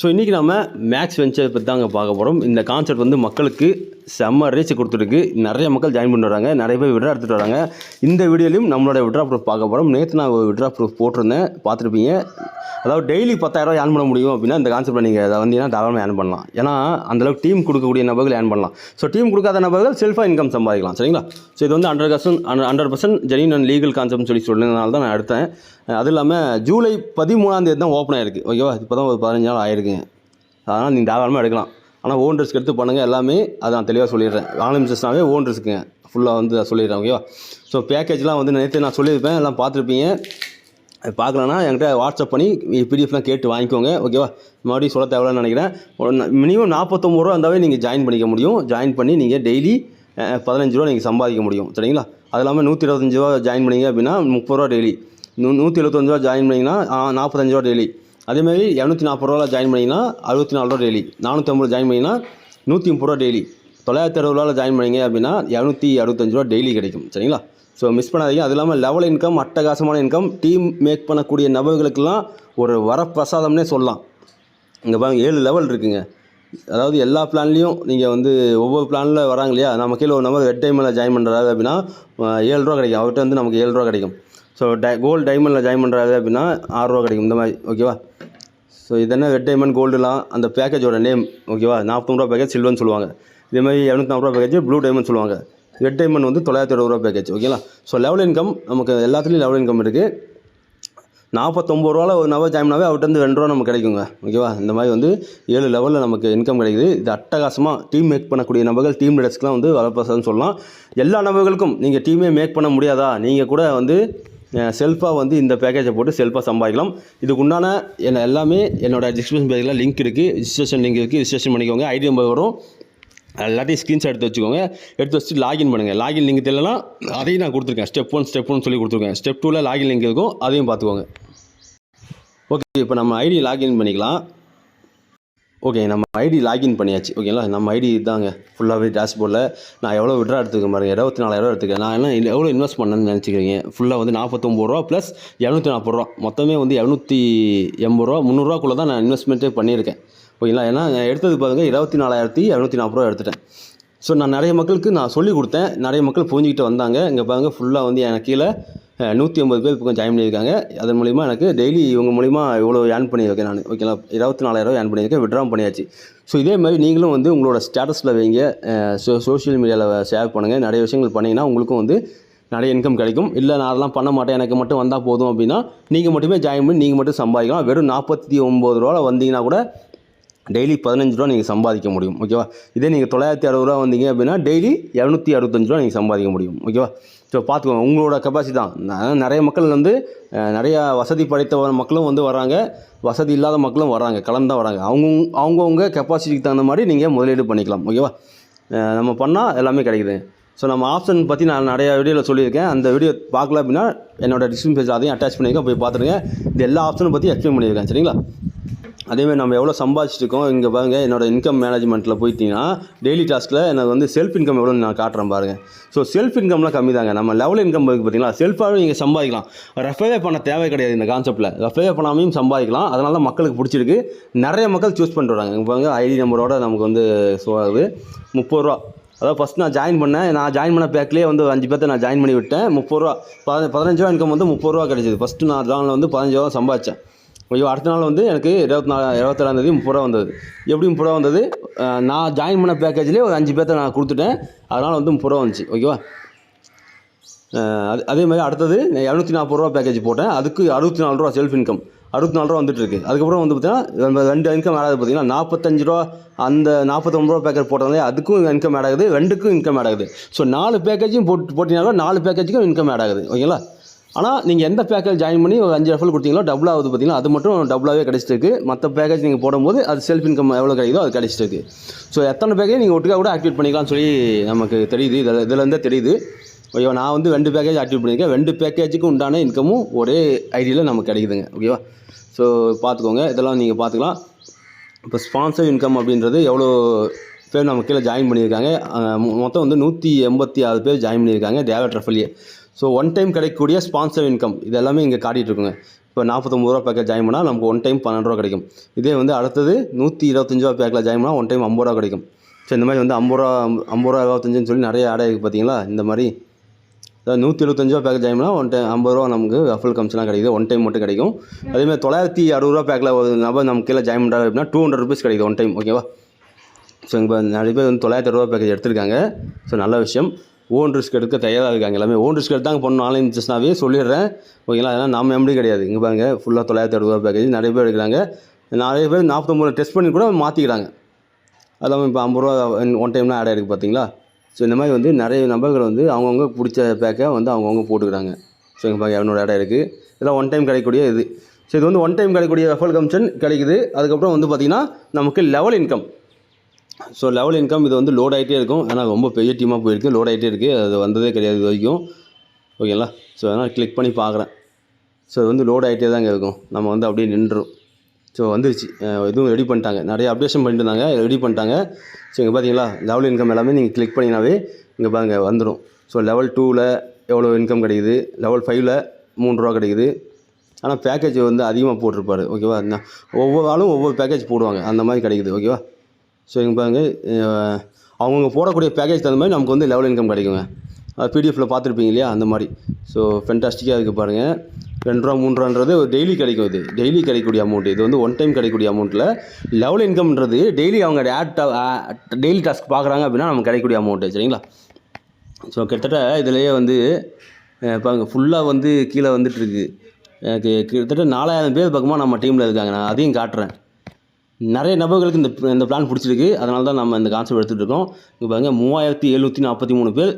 So இன்றைக்கி நம்ம maths venture பற்றி தாங்க பார்க்க போகிறோம் இந்த கான்செப்ட் வந்து மக்களுக்கு செம்ம ரீச் கொடுத்துருக்கு. நிறைய மக்கள் ஜாயின் பண்ணி வராங்க. நிறைய பேர் விட்ரா எடுத்துகிட்டு வராங்க. இந்த வீடியோலையும் நம்மளோட விட்ரா ப்ரூஃப் பார்க்க போகிறோம் நேற்று நான் விட்ரா ப்ரூஃப் போட்டிருந்தேன். பார்த்துருப்பீங்க. அதாவது டெய்லி பத்தாயிரம் ஏர்ன் பண்ண முடியும் அப்படின்னா இந்த கான்செப்ட் நீங்கள் அதை வந்தீங்கன்னா தாராளமாக ஏர்ன் பண்ணலாம். ஏன்னா அந்தளவுக்கு டீம் கொடுக்கக்கூடிய நபர்கள் ஏர்ன் பண்ணலாம். ஸோ டீம் கொடுக்காத நபர்கள் செல்ஃபாக இன்கம் சம்பாதிக்கலாம். சரிங்களா? ஸோ இது வந்து hundred percent hundred percent genuine and legal கான்செப்ட்னு சொல்லி சொன்னதுனால தான் நான் எடுத்தேன். அது இல்லாமல் ஜூலை பதிமூணாம் தேதி தான் ஓப்பன் ஆயிருக்கு. ஓகேவா? இப்போ தான் ஒரு பதினஞ்சு நாள் இருக்குங்க அதனால் நீங்கள் தாராளமாக எடுக்கலாம். ஆனால் ஓன் ரிஸ்க் எடுத்து பண்ணுங்கள் எல்லாமே அதை நான் தெளிவாக சொல்லிடுறேன். ஆன்லைன் பிஸ்னஸ்னாவே ஓன் ரிஸ்க்குங்க ஃபுல்லாக வந்து நான் சொல்லிடுறேன் ஓகேவா ஸோ பேக்கேஜ்லாம் வந்து நேற்று நான் சொல்லியிருப்பேன். எல்லாம் பார்த்துருப்பீங்க. அது பார்க்கலன்னா என்கிட்ட வாட்ஸ்அப் பண்ணி பிடிஎஃப்லாம் கேட்டு வாங்கிக்கோங்க ஓகேவா மறுபடியும் சொல்ல தேவையில்லைன்னு நினைக்கிறேன். மினிமம் நாற்பத்தொம்பது ரூபா இருந்தாவே நீங்கள் ஜாயின் பண்ணிக்க முடியும். ஜாயின் பண்ணி நீங்கள் டெய்லி பதினஞ்சு ரூபா நீங்கள் சம்பாதிக்க முடியும். சரிங்களா? அது இல்லாமல் நூற்றி இருபத்தஞ்சி ரூபா ஜாயின் பண்ணிங்க அப்படின்னா முப்பது ரூபா டெய்லி நூ நூற்றி எழுபத்தஞ்சு ரூபா ஜாயின் பண்ணிங்கன்னா நாற்பத்தஞ்சு ரூபா டெய்லி அதேமாதிரி இரநூத்தி நாற்பது ரூபா ஜாயின் பண்ணிங்கன்னா அறுபத்தி நாலு ரூபா டெய்லி நானூற்றி ஐம்பது ஜாயின் பண்ணிங்கன்னா நூற்றி முப்பது ரூபா டெய்லி தொள்ளாயிரத்தி அறுபது ரூபாவில் ஜாயின் பண்ணீங்க அப்படின்னா இரநூத்தி அறுபத்தஞ்சு ரூபா டெய்லி கிடைக்கும். சரிங்களா? ஸோ மிஸ் பண்ணாதீங்க. அது இல்லாமல் லெவல் இன்கம் அட்டகாசமான இன்கம் டீம் மேக் பண்ணக்கூடிய நபர்களுக்கெல்லாம் ஒரு வரப்பிரசாதம்னே சொல்லலாம். இங்கே பாருங்க ஏழு லெவல் இருக்குங்க. அதாவது எல்லா பிளான்லேயும் நீங்கள் வந்து ஒவ்வொரு பிளானில் வராங்க இல்லையா? நம்ம கீழே ஒரு நம்பர் ரெட் டைமில் ஜாயின் பண்ணுறாரு அப்படின்னா ஏழு ரூபா கிடைக்கும். அவர்கிட்ட வந்து நமக்கு ஏழு ரூபா கிடைக்கும். ஸோ டை கோல்டு டைமண்டில் ஜாயின் பண்ணுறாரு அப்படின்னா ஆறுரூவா கிடைக்கும். இந்த மாதிரி ஓகேவா ஸோ இது என்ன ரெட் டைமண்ட் கோல்டுலாம் அந்த பேக்கேஜோட நேம் ஓகேவா நாற்பது ரூபா பேக்கேஜ் சில்வர்னு சொல்லுவாங்க. இதே மாதிரி இரநூத்தி நாற்பது ரூபா பேக்கேஜ் ப்ளூ டைமண்ட் சொல்லுவாங்க. ரெட் டைமண்ட் வந்து தொள்ளாயிரத்தி அறுபது ரூபா பேக்கேஜ் ஓகேங்களா ஸோ லெவல் இன்கம் நமக்கு எல்லாத்துலேயும் லெவல் இன்கம் இருக்குது நாற்பத்தொம்பது ரூபாவில் ஒரு நபர் ஜாயின்னாவே அவர்கிட்ட ரெண்டு ரூபா நமக்கு கிடைக்குங்க ஓகேவா இந்த மாதிரி வந்து ஏழு லெவலில் நமக்கு இன்கம் கிடைக்குது. இது அட்டகாசமாக டீம் மேக் பண்ணக்கூடிய நபர்கள் டீம் லீடர்ஸ்க்குலாம் வந்து வரப்பிரசாதம்னு சொல்லலாம். எல்லா நபர்களுக்கும் நீங்கள் டீமே மேக் பண்ண முடியாதா? நீங்கள் கூட வந்து செல்ஃபாக வந்து இந்த பேக்கேஜை போட்டு செல்ஃபாக சம்பாதிக்கலாம். இதுக்கு உண்டான என்ன எல்லாமே என்னோட டிஸ்கிரிப்ஷன் பேஜில் லிங்க் இருக்குது ரிஜிஸ்ட்ரேஷன் லிங்க் இருக்குது ரிஜிஸ்ட்ரேஷன் பண்ணிக்கோங்க. ஐடி நம்பர் வரும். எல்லாத்தையும் ஸ்க்ரீன்ஷாட் எடுத்து வச்சுக்கோங்க. எடுத்து வச்சுட்டு லாகின் பண்ணுங்கள் லாகின் லிங்க் தெரியலனா அதையும் நான் கொடுத்துருக்கேன். ஸ்டெப் ஒன் ஸ்டெப் ஒன் சொல்லி கொடுத்துருக்கேன். ஸ்டெப் டூவில் லாகின் லிங்க் இருக்கும். அதையும் பார்த்துக்கோங்க. ஓகே இப்போ நம்ம ஐடி லாகின் பண்ணிக்கலாம். ஓகே நம்ம ஐடி லாகின் பண்ணியாச்சு. ஓகேங்களா நம்ம ஐடி இதாங்க. ஃபுல்லாகவே டேஷ்போர்டில் நான் எவ்வளோ விட்ரா எடுத்துக்கேன் பாருங்கள் இருபத்தி நாலாயிரம் எடுத்துக்கேன் நான் என்ன எவ்வளோ இன்வெஸ்ட் பண்ணேன்னு நினச்சிக்கிறீங்க? ஃபுல்லாக வந்து நாற்பத்தொம்பது ரூபா ப்ளஸ் இரநூத்தி நாற்பது ரூபா. மொத்தமே வந்து இரநூத்தி எண்பது ரூபா முந்நூறுரூவாக்குள்ளே தான் நான் இன்வெஸ்ட்மெண்ட்டே பண்ணியிருக்கேன். ஓகேங்களா ஏன்னா எடுத்தது பாருங்கள் இருபத்தி நாலாயிரத்தி இரநூத்தி நாற்பது ரூபா எடுத்துட்டேன். ஸோ நான் நிறைய மக்களுக்கு நான் சொல்லி கொடுத்தேன். நிறைய மக்கள் புரிஞ்சுக்கிட்டு வந்தாங்க. இங்கே பாருங்கள் ஃபுல்லாக வந்து எனக்கு கீழே நூற்றி ஐம்பது பேர் பக்கம் ஜாயின் பண்ணியிருக்காங்க. அதன் மூலிமா எனக்கு டெய்லி இவங்க மூலிமா இவ்வளோ ஏர்ன் பண்ணியிருக்கேன் நான். ஓகேங்களா இருபத்தி நாலாயிரம் ஏர்ன் பண்ணியிருக்கேன். விட்ரா பண்ணியாச்சு. ஸோ இதே மாதிரி நீங்களும் வந்து உங்களோட ஸ்டேட்டஸில் வைங்க. சோ சோஷியல் மீடியாவில் ஷேர் பண்ணுங்கள் நிறைய விஷயங்கள் பண்ணிங்கன்னா உங்களுக்கும் வந்து நிறைய இன்கம் கிடைக்கும். இல்லை நான் அதெல்லாம் பண்ண மாட்டேன். எனக்கு மட்டும் வந்தால் போதும் அப்படின்னா நீங்கள் மட்டுமே ஜாயின் பண்ணி நீங்கள் மட்டும் சம்பாதிக்கலாம். வெறும் நாற்பத்தி ஒம்பது ரூபாவில் வந்தீங்கன்னா கூட டெய்லி பதினஞ்சு ரூபா நீங்கள் சம்பாதிக்க முடியும். ஓகேவா இதே நீங்கள் தொள்ளாயிரத்தி அறுபது ரூபா வந்தீங்க அப்படின்னா டெய்லி இரநூத்தி அறுபத்தஞ்சு ரூபா நீங்கள் சம்பாதிக்க முடியும். ஓகேவா ஸோ பார்த்துக்கோங்க உங்களோட கெப்பாசிட்டி தான். நிறைய மக்கள் வந்து நிறையா வசதி படைத்த மக்களும் வந்து வராங்க. வசதி இல்லாத மக்களும் வராங்க கலந்து தான் வராங்க. அவங்க அவங்கவுங்க கெப்பாசிட்டிக்கு தகுந்த மாதிரி நீங்கள் முதலீடு பண்ணிக்கலாம். ஓகேவா நம்ம பண்ணால் எல்லாமே கிடைக்குது. ஸோ நம்ம ஆப்ஷன் பற்றி நான் நிறையா வீடியோவில் சொல்லியிருக்கேன். அந்த வீடியோ பார்க்கல அப்படின்னா என்னோடய டிஸ்கிரிப்ஷன் பேஜ் அதையும் அட்டாச் பண்ணியிருக்கேன் போய் பார்த்துருங்க. இந்த எல்லா ஆப்ஷனும் பற்றி எக்ஸ்பிளைன் பண்ணியிருக்கேன். சரிங்களா? அதேமாதிரி நம்ம எவ்வளோ சம்பாதிச்சிருக்கோம் இங்கே பாருங்க என்னோடய இன்கம் மேனேஜ்மெண்ட்டில் போயிட்டீங்கன்னா டெய்லி டாஸ்கில் எனக்கு வந்து செல்ஃப் இன்கம் எவ்வளோ நான் காட்டுறேன் பாருங்கள் ஸோ செல்ஃப் இன்கம்லாம் கம்மி தாங்க நம்ம லெவல் இன்கம் இருக்குது பார்த்தீங்களா செல்ஃபாகவே நீங்கள் சம்பாதிக்கலாம். ரெஃபரே பண்ண தேவை கிடையாது இந்த கான்செப்ட்டில் ரெஃபரே பண்ணாமையும் சம்பாதிக்கலாம். அதனால தான் மக்களுக்கு பிடிச்சிருக்கு. நிறைய மக்கள் சூஸ் பண்ணிட்டு வராங்க. இங்கே பாருங்கள் ஐடி நம்பரோட நமக்கு வந்து ஸோ ஆகுது முப்பது ரூபா. அதாவது ஃபஸ்ட் நான் ஜாயின் பண்ணேன். நான் ஜாயின் பண்ண பேக்லேயே வந்து அஞ்சு பேர்த்த நான் ஜாயின் பண்ணி விட்டேன். முப்பது ரூபா. பதினஞ்சு ரூபா இன்கம் வந்து முப்பது ரூபா கிடைச்சிது. ஃபஸ்ட்டு நான் ஜானில் வந்து பதினஞ்சு ரூபா சம்பாதிச்சேன். ஐயோ அடுத்த நாள் வந்து எனக்கு இருபத்தி நாலு இருபத்தேழாந்தேதி முப்பது ரூபா வந்தது. எப்படி முப்பது ரூபா வந்தது நான் ஜாயின் பண்ண பேக்கேஜ்லேயே ஒரு அஞ்சு பேர்த்த நான் கொடுத்துட்டேன். அதனால் வந்து முப்பது ரூபா வந்துச்சு ஓகேவா அது அதே மாதிரி அடுத்தது இரநூத்தி நாற்பது ரூபா பேக்கேஜ் போட்டேன். அதுக்கு அறுபத்தி நாலு ரூபா செல்ஃப் இன்கம் அறுபத்தி நாலு ரூபா வந்துட்டு இருக்கு அதுக்கப்புறம் வந்து பார்த்தீங்கன்னா ரெண்டு இன்கம் ஆடாது பார்த்தீங்கன்னா நாற்பத்தஞ்சு ரூபா அந்த நாற்பத்தொம்பது ரூபா பேக்கேஜ் போட்டாலே அதுக்கும் இன்கம் ஆட் ஆகுது ரெண்டுக்கும் இன்கம் ஆட் ஆகுது. ஸோ நாலு பேக்கேஜும் போட்டு போட்டிங்கன்னா நாலு பேக்கேஜுக்கும் இன்கம் ஆட் ஆகுது. ஓகேங்களா ஆனால் நீங்கள் எந்த பேக்கேஜ் ஜாயின் பண்ணி ஒரு அஞ்சு ரெஃபல் கொடுத்தீங்களோ டபுள் ஆகுது பார்த்தீங்கன்னா அது மட்டும் டபுளாகவே கிடைச்சிட்டு மற்ற பேக்கேஜ் நீங்கள் போடும்போது அது செல்ஃப் இன்கம் எவ்வளோ கிடைக்குதோ அது கிடைச்சிட்டு ஸோ எத்தனை பேக்கேஜ் நீங்கள் ஒட்டுக்காக கூட ஆக்டிவேட் பண்ணிக்கலாம்னு சொல்லி நமக்கு தெரியுது. இதில் இதுலேருந்தே தெரியுது. ஐயோ நான் வந்து ரெண்டு பேக்கேஜ் ஆக்டிவேட் பண்ணியிருக்கேன். ரெண்டு பேக்கேஜுக்கு உண்டான இன்கமும் ஒரே ஐடியில் நமக்கு கிடைக்குதுங்க. ஓகேவா ஸோ பார்த்துக்கோங்க இதெல்லாம் நீங்கள் பார்த்துக்கலாம் இப்போ ஸ்பான்சர் இன்கம் அப்படின்றது எவ்வளோ பேர் நம்ம கீழே ஜாயின் பண்ணியிருக்காங்க. மொத்தம் வந்து நூற்றி எண்பத்தி ஆறு பேர் ஜாயின் பண்ணியிருக்காங்க. டேவட் ரெஃபலியே ஸோ ஒன் டைம் கிடைக்கக்கூடிய ஸ்பான்சர் இன்கம் இது எல்லாமே இங்கே காட்டிகிட்டு இருக்குங்க. இப்போ நாற்பத்தொம்பது ரூபா பேக்கில் ஜாயின் பண்ணால் நமக்கு ஒன் டைம் பன்னெண்டு ரூபா கிடைக்கும். இதே வந்து அடுத்தது நூற்றி இருபத்தஞ்சு ரூபா பேக்கில் ஜாயின் பண்ணால் ஒன் டைம் ஐம்பது ரூபா கிடைக்கும். ஸோ இந்த மாதிரி வந்து ஐம்பது ரூபா ஐம்பது ரூபா இருபத்தஞ்சுன்னு சொல்லி நிறைய ஆட் ஆகிருக்கு பார்த்தீங்களா இந்த மாதிரி. அதாவது நூற்றி எழுபத்தஞ்சு ரூபா பேக்கேஜ் ஜாயின் பண்ணால் ஒன் டைம் ஐம்பது ரூபா நமக்கு ரஃபல் கமிஷனாக கிடைக்குது. ஒன் டைம் மட்டும் கிடைக்கும். அதேமாதிரி தொள்ளாயிரத்தி அறுபது ரூபா பேக்கில் ஒரு நபர் நம்ம கீழே ஜாயின் பண்ணுறாரு அப்படின்னா டூ ஹண்ட்ரட் ருபீஸ் கிடைக்குது ஒன் டைம் ஓகேவா ஸோ இப்போ நிறைய பேர் வந்து தொள்ளாயிரத்தி ரூபா பேக்கேஜ் எடுத்திருக்காங்க. ஸோ நல்ல விஷயம். ஓன் ரிஸ்க் எடுக்க தயாராக இருக்காங்க எல்லாமே. ஓன் ரிஸ்க் எடுத்தாங்க பண்ணணும் ஆன்லைன் பிஸ்னஸ்னாவே சொல்லிடுறேன். ஓகேங்களா? அதனால் நம்ம எப்படி கிடையாது. இங்கே பாருங்க ஃபுல்லாக தொள்ளாயிரத்தி அறுபது ரூபா பேக்கேஜ் நிறைய பேர் எடுக்கிறாங்க. நிறைய பேர் நாற்பத்தொம்பது டெஸ்ட் பண்ணி கூட மாற்றிக்கிறாங்க அதாவது இப்போ ஐம்பது ரூபா ஒன் டைம்லாம் ஆட் ஆகிருக்கு பார்த்தீங்களா ஸோ இந்த மாதிரி வந்து நிறைய நபர்கள் வந்து அவங்கவுங்க பிடிச்ச பேக்கை வந்து அவங்கவுங்க போட்டுக்கிறாங்க. ஸோ இங்கே பாருங்க இரநூறு ஆட் ஆகிருக்கு இதெல்லாம் ஒன் டைம் கிடைக்கக்கூடிய இது. ஸோ இது வந்து ஒன் டைம் கிடைக்கக்கூடிய ரெஃபல் கமிஷன் கிடைக்குது. அதுக்கப்புறம் வந்து பார்த்திங்கன்னா நமக்கு level income so level income இது வந்து லோட் ஆகிட்டே இருக்கும். ஏன்னா ரொம்ப பெரிய டீமாக போயிருக்கு. லோட் ஆகிட்டே இருக்குது அது வந்ததே கிடையாது இது வரைக்கும். ஓகேங்களா ஸோ அதனால் கிளிக் பண்ணி பார்க்குறேன். ஸோ இது வந்து லோட் ஆகிட்டே தாங்க இருக்கும். நம்ம வந்து அப்படியே நின்றுரும் ஸோ வந்துருச்சு. இதுவும் ரெடி பண்ணிட்டாங்க. நிறைய அப்டேஷன் பண்ணிட்டு இருந்தாங்க. ரெடி பண்ணிட்டாங்க. ஸோ இங்கே பார்த்தீங்களா லெவல் இன்கம் எல்லாமே நீங்கள் கிளிக் பண்ணிங்கனாவே இங்கே பாருங்கள் வந்துடும் ஸோ லெவல் டூவில் எவ்வளோ இன்கம் கிடைக்குது? லெவல் ஃபைவ்ல மூணு ரூபா கிடைக்குது. ஆனால் பேக்கேஜ் வந்து அதிகமாக போட்டிருப்பாரு. ஓகேவா ஒவ்வொரு ஆளும் ஒவ்வொரு பேக்கேஜ் போடுவாங்க. அந்த மாதிரி கிடைக்குது. ஓகேவா ஸோ இங்கே பாருங்க அவங்கவுங்க போடக்கூடிய பேக்கேஜ் தகுந்த மாதிரி நமக்கு வந்து லெவல் இன்கம் கிடைக்குங்க. பிடிஎஃப்பில் பார்த்துருப்பீங்க இல்லையா அந்த மாதிரி. ஸோ ஃபென்டாஸ்டிக்காக இருக்குது பாருங்கள் ரெண்டு ரூபா மூணு ரூபான்றது டெய்லி கிடைக்கும் இது. டெய்லி கிடைக்கக்கூடிய அமௌண்ட் இது வந்து ஒன் டைம் கிடைக்கக்கூடிய அமௌண்ட்டில் லெவல் இன்கம்ன்றது டெய்லி அவங்க ஆட் டெய்லி டாஸ்க் பார்க்குறாங்க அப்படின்னா நமக்கு கிடைக்கக்கூடிய அமௌண்ட்டு சரிங்களா? ஸோ கிட்டத்தட்ட இதுலேயே வந்து பாருங்கள் பாருங்க ஃபுல்லாக வந்து கீழே வந்துட்டுருக்கு கிட்டத்தட்ட நாலாயிரம் பேர் பக்கமாக நம்ம டீமில் இருக்காங்க. நான் அதையும் காட்டுறேன். நிறைய நபர்களுக்கு இந்த இந்த பிளான் பிடிச்சிருக்கு. அதனால தான் நம்ம இந்த கான்செப்ட் எடுத்துகிட்டு இருக்கோம். இங்கே பாருங்கள் மூவாயிரத்தி எழுநூற்றி நாற்பத்தி மூணு பேர்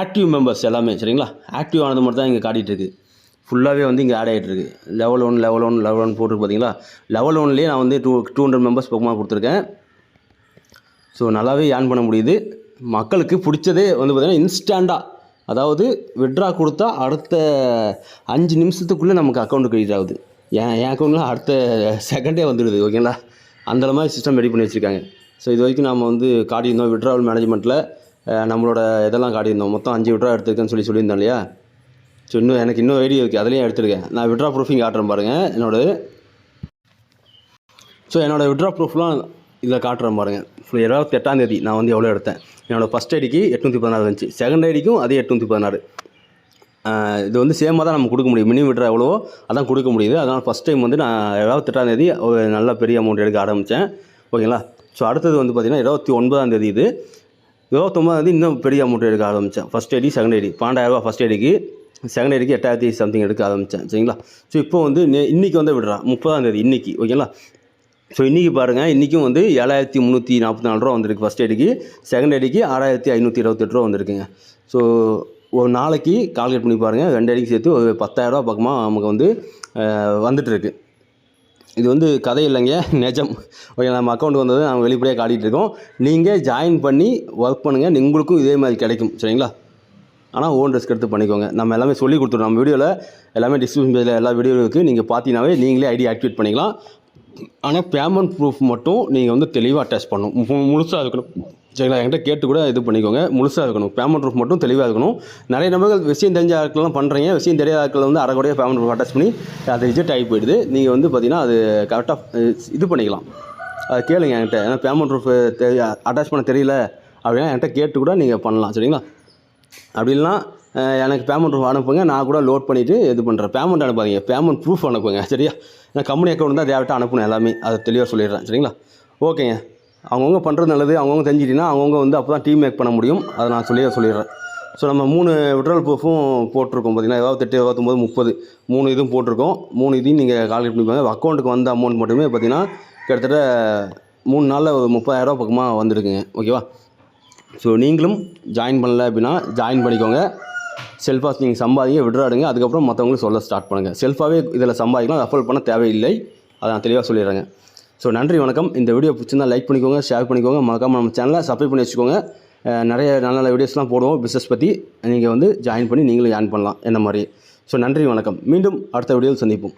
ஆக்டிவ் மெம்பர்ஸ் எல்லாமே சரிங்களா? ஆக்டிவ் ஆனது மட்டும் தான் இங்கே காட்டிகிட்ருக்கு ஃபுல்லாகவே வந்து இங்கே ஆட் ஆகிட்டு இருக்கு. Level one level one level one போட்டுருக்கு பார்த்தீங்களா லெவல் ஒன்லேயே நான் வந்து டூ டூ ஹண்ட்ரட் மெம்பர்ஸ் பக்கமாக கொடுத்துருக்கேன். ஸோ நல்லாவே ஏர்ன் பண்ண முடியுது. மக்களுக்கு பிடிச்சதே வந்து பார்த்திங்கன்னா இன்ஸ்டண்ட்டாக அதாவது விட்ரா கொடுத்தா அடுத்த அஞ்சு நிமிஷத்துக்குள்ளே நமக்கு அக்கௌண்ட் கிரெடிட் ஆகுது. என் என் அக்கௌண்ட்டில் அடுத்த செகண்டே வந்துடுது ஓகேங்களா அந்த மாதிரி சிஸ்டம் ரெடி பண்ணி வச்சுருக்காங்க. ஸோ இது வரைக்கும் நம்ம வந்து காட்டியிருந்தோம் விட்ராவல் மேனேஜ்மெண்ட்டில் நம்மளோட இதெல்லாம் காட்டியிருந்தோம். மொத்தம் அஞ்சு விட்ரா எடுத்துருக்கேன்னு சொல்லி சொல்லியிருந்தோம் இல்லையா? ஸோ இன்னும் எனக்கு இன்னும் ஐடியா இருக்குது அதுலேயும் எடுத்துருக்கேன். நான் விட்ரா ப்ரூஃபிங் காட்டுறேன் பாருங்கள் என்னோடது. ஸோ என்னோடய விட்ரா ப்ரூஃப்லாம் இதில் காட்டுறேன் பாருங்கள் இருபத்தி எட்டாம் தேதி நான் வந்து எவ்வளோ எடுத்தேன்? என்னோடய ஃபஸ்ட் ஐடிக்கு எட்நூற்றி பதினாறு வந்துச்சு செகண்ட் ஐடிக்கும் அதே எட்நூற்றி பதினாறு. இது வந்து சேமாக தான் நம்ம கொடுக்க முடியும். மினி விட்ற எவ்வளவோ அதான் கொடுக்க முடியுது. அதனால் ஃபஸ்ட் டைம் வந்து நான் இருபத்தெட்டாம் தேதி ஒரு நல்ல பெரிய அமௌண்ட் எடுக்க ஆரம்பித்தேன். ஓகேங்களா? ஸோ அடுத்தது வந்து பார்த்திங்கன்னா இருபத்தி ஒன்பதாம் தேதி இது. இருபத்தொம்பதாம் தேதி இன்னும் பெரிய அமௌண்ட் எடுக்க ஆரம்பித்தேன். ஃபஸ்ட் ஐடி செகண்ட் ஐடி பன்னெண்டாயிரரூபா ஃபஸ்ட் ஐடிக்கு செகண்ட் ஐடிக்கு எட்டாயிரத்தி சம்திங் எடுக்க ஆரம்பித்தேன். சரிங்களா? ஸோ இப்போ வந்து நே இன்றைக்கி வந்து விடுறான் முப்பதாம் தேதி இன்றைக்கி ஓகேங்களா? ஸோ இன்றைக்கி பாருங்கள் இன்றைக்கும் வந்து ஏழாயிரத்தி முந்நூற்றி நாற்பத்தி நாலு ரூபா வந்திருக்கு ஃபஸ்ட் ஐடிக்கு செகண்ட் ஐடிக்கு ஆறாயிரத்தி ஐநூற்றி இருபத்தெட்டு ரூபா வந்திருக்குங்க. ஸோ ஒரு நாளைக்கு கால்குலேட் பண்ணி பாருங்கள் ரெண்டு அடிக்கு சேர்த்து ஒரு பத்தாயிரரூபா பக்கமாக நமக்கு வந்து வந்துட்டுருக்கு. இது வந்து கதை இல்லைங்க. நிஜம். ஓகே நம்ம அக்கௌண்ட் வந்தது நம்ம வெளிப்படையாக காட்டிகிட்டு இருக்கோம். நீங்கள் ஜாயின் பண்ணி ஒர்க் பண்ணுங்கள் உங்களுக்கும் இதே மாதிரி கிடைக்கும். சரிங்களா? ஆனால் ஓன் ரிஸ்க் எடுத்து பண்ணிக்கோங்க. நம்ம எல்லாமே சொல்லி கொடுத்துருவோம் நம்ம வீடியோவில் எல்லாமே டிஸ்கிரிப்ஷன் பேஜில் எல்லா வீடியோ இருக்குது நீங்கள் பார்த்தீங்கன்னாவே நீங்களே ஐடி ஆக்டிவேட் பண்ணிக்கலாம். ஆனால் பேமெண்ட் ப்ரூஃப் மட்டும் நீங்கள் வந்து தெளிவாக அட்டாச் பண்ணணும். முழுசாக இருக்கணும். சரிங்களா என்கிட்ட கேட்டு கூட இது பண்ணிக்கோங்க. முழுசாக இருக்கணும். பேமெண்ட் ப்ரூஃப் மட்டும் தெளிவாக இருக்கணும். நிறைய நபர்கள் விஷயம் தெரிஞ்ச ஆட்கள்லாம் பண்ணுறீங்க விஷயம் தெரியாத ஆட்கள் வந்து அரைக்குறையாக பேமெண்ட் ப்ரூஃப் அட்டாச் பண்ணி அது ரிஜெக்ட் ஆகி போயிடுது. நீங்கள் வந்து பார்த்தீங்கன்னா அது கரெக்டாக இது பண்ணிக்கலாம். அதை கேளுங்க என்கிட்ட. ஏன்னா பேமெண்ட் ப்ரூஃப் அட்டாச் பண்ண தெரியல அப்படின்னா என்கிட்ட கேட்டு கூட நீங்கள் பண்ணலாம். சரிங்களா? அப்படி இல்லைனா எனக்கு பேமெண்ட் ப்ரூஃப் அனுப்புங்க. நான் கூட லோட் பண்ணிவிட்டு இது பண்ணுறேன் பேமெண்ட் அனுப்பாதீங்க. பேமெண்ட் ப்ரூஃப் அனுப்புங்க. சரியா? ஏன்னா கம்பெனி அக்கௌண்ட் தான் டேரெக்டாக அனுப்பணும் எல்லாமே. அதை தெளிவாக சொல்லிடுறேன். சரிங்களா? ஓகேங்க. அவங்கவுங்க பண்ணுறது நல்லது அவங்கவுங்க தெரிஞ்சிட்டிங்கன்னா அவங்கவுங்க வந்து அப்போ தான் டீம் மேக் பண்ண முடியும். அதை நான் சொல்லியே சொல்லிடுறேன். ஸோ நம்ம மூணு விட்ரல் ப்ரூஃபும் போட்டிருக்கோம் பார்த்தீங்கன்னா இருபத்தெட்டு இருபத்தொம்போது முப்பது. மூணு இதுவும் போட்டிருக்கோம். மூணு இதையும் நீங்கள் கால்குலேட் பண்ணிப்பாங்க அக்கௌண்ட்டுக்கு வந்த அமௌண்ட் மட்டுமே பார்த்தீங்கன்னா கிட்டத்தட்ட மூணு நாளில் ஒரு முப்பதாயிரரூபா பக்கமாக வந்திருக்குங்க. ஓகேவா ஸோ நீங்களும் ஜாயின் பண்ணல அப்படின்னா ஜாயின் பண்ணிக்கோங்க. செல்ஃபாக நீங்கள் சம்பாதிங்க விட்ராடுங்க அதுக்கப்புறம் மற்றவங்களுக்கு சொல்ல ஸ்டார்ட் பண்ணுங்கள் செல்ஃபாகவே இதில் சம்பாதிக்கலாம் ரெஃபர் பண்ண தேவையில்லை. அதை நான் தெளிவாக சொல்லிடுறேங்க. ஸோ நன்றி வணக்கம். இந்த வீடியோ பிடிச்சிருந்தா லைக் பண்ணிக்கோங்க ஷேர் பண்ணிக்கோங்க. மறக்காமல் நம்ம சேனலை சப்ஸ்கிரைப் பண்ணி வச்சுக்கோங்க. நிறைய நல்ல நல்ல வீடியோஸ்லாம் போடுவோம். பிஸ்னஸ் பற்றி நீங்கள் வந்து ஜாயின் பண்ணி நீங்களும் ஜாயின் பண்ணலாம். என்ன மாதிரி? ஸோ நன்றி வணக்கம். மீண்டும் அடுத்த வீடியோவில் சந்திப்போம்.